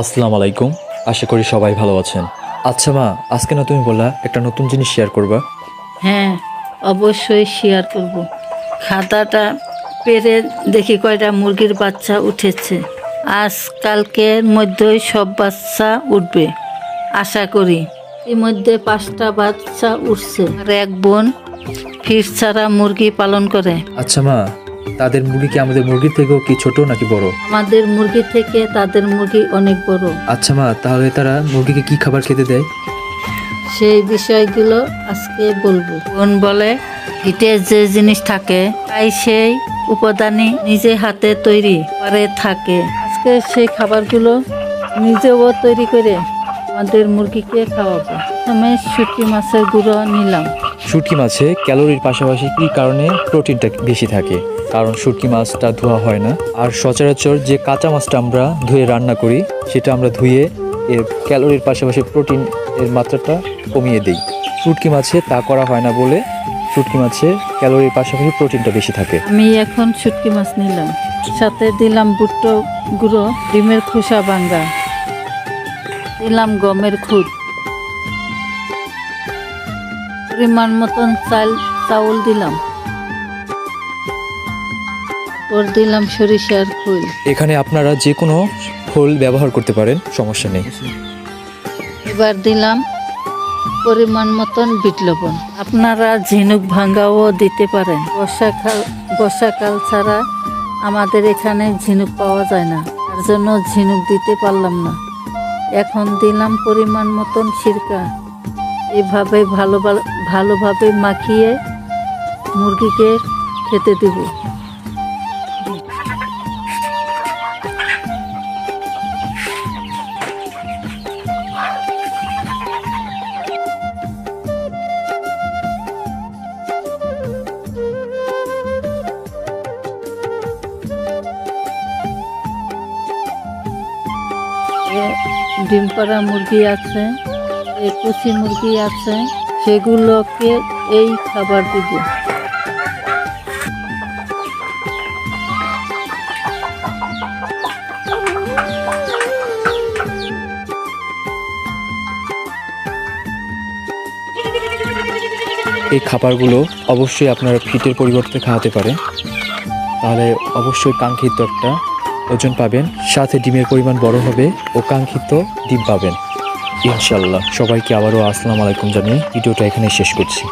আসসালামু আলাইকুম। আশা করি সবাই ভালো আছেন। আচ্ছা মা আজকে না তুমি বললা একটা নতুন জিনিস শেয়ার করবা? হ্যাঁ অবশ্যই শেয়ার করব। খাতাটা পেরে দেখি কয়টা মুরগির বাচ্চা উঠেছে। আজ কালকের মধ্যেই সব বাচ্চা উঠবে আশা করি। এর মধ্যে পাঁচটা বাচ্চা উঠছে। আর এক বোন ফিস ছাড়া মুরগি পালন করে। আচ্ছা মা তাদের মুরগি কি আমাদের মুরগির থেকেও কি ছোট নাকি বড়? আমাদের মুরগি থেকে তাদের মুরগি অনেক বড়। আচ্ছা মা তাহলে তারা মুরগিকে কি খাবার খেতে দেয়? সেই বিষয়গুলো আজকে বলব। বোন বলে হিটে যে জিনিস থাকে তাই সেই উপাদানই নিজে হাতে তৈরি করে থাকে। আজকে সেই খাবারগুলো নিজেও তৈরি করে আমাদের মুরগিকে খাওয়াবো? আমি শুটকি মাছের গুঁড়ো নিলাম। শুটকি মাছে ক্যালোরির পাশাপাশি কি কারণে প্রোটিনটা বেশি থাকে? কারণ শুটকি মাছটা ধোয়া হয় না। আর সচরাচর যে কাঁচা মাছটা আমরা ধুয়ে রান্না করি সেটা আমরা ধুয়ে এর ক্যালোরির পাশাপাশি প্রোটিন এর মাত্রাটা কমিয়ে দিই। শুটকি মাছে তা করা হয় না বলে শুটকি মাছে ক্যালোরির পাশাপাশি প্রোটিনটা বেশি থাকে। আমি এখন শুটকি মাছ নিলাম। সাথে দিলাম বুট্টো গুঁড়ো ডিমের খোসা ভাঙ্গা দিলাম গমের খুদ পরিমাণ মতন চাল চাউল দিলাম। ওর দিলাম সরিষার ফুল এখানে আপনারা যে কোনো ফুল ব্যবহার করতে পারেন সমস্যা নেই। এবার দিলাম পরিমাণ মতন বিট লবণ। আপনারা ঝিনুক ভাঙ্গাও দিতে পারেন। বর্ষাকাল বর্ষাকাল ছাড়া আমাদের এখানে ঝিনুক পাওয়া যায় না। তার জন্য ঝিনুক দিতে পারলাম না। এখন দিলাম পরিমাণ মতন সিরকা। এভাবে ভালো ভালোভাবে মাখিয়ে মুরগিকে খেতে দিব। ডিম পাড়া মুরগি আছে এ কুচি মুরগি আছে, সেগুলোকে এই খাবার দিব। এই খাবারগুলো অবশ্যই আপনারা ফিটের পরিবর্তে খাওয়াতে পারে তাহলে অবশ্যই কাঙ্ক্ষিত একটা ওজন পাবেন, সাথে ডিমের পরিমাণ বড় হবে ও কাঙ্ক্ষিত ডিম পাবেন। ইনশাল্লাহ সবাইকে আবারও আসসালামু আলাইকুম জানিয়ে ভিডিওটা এখানে শেষ করছি।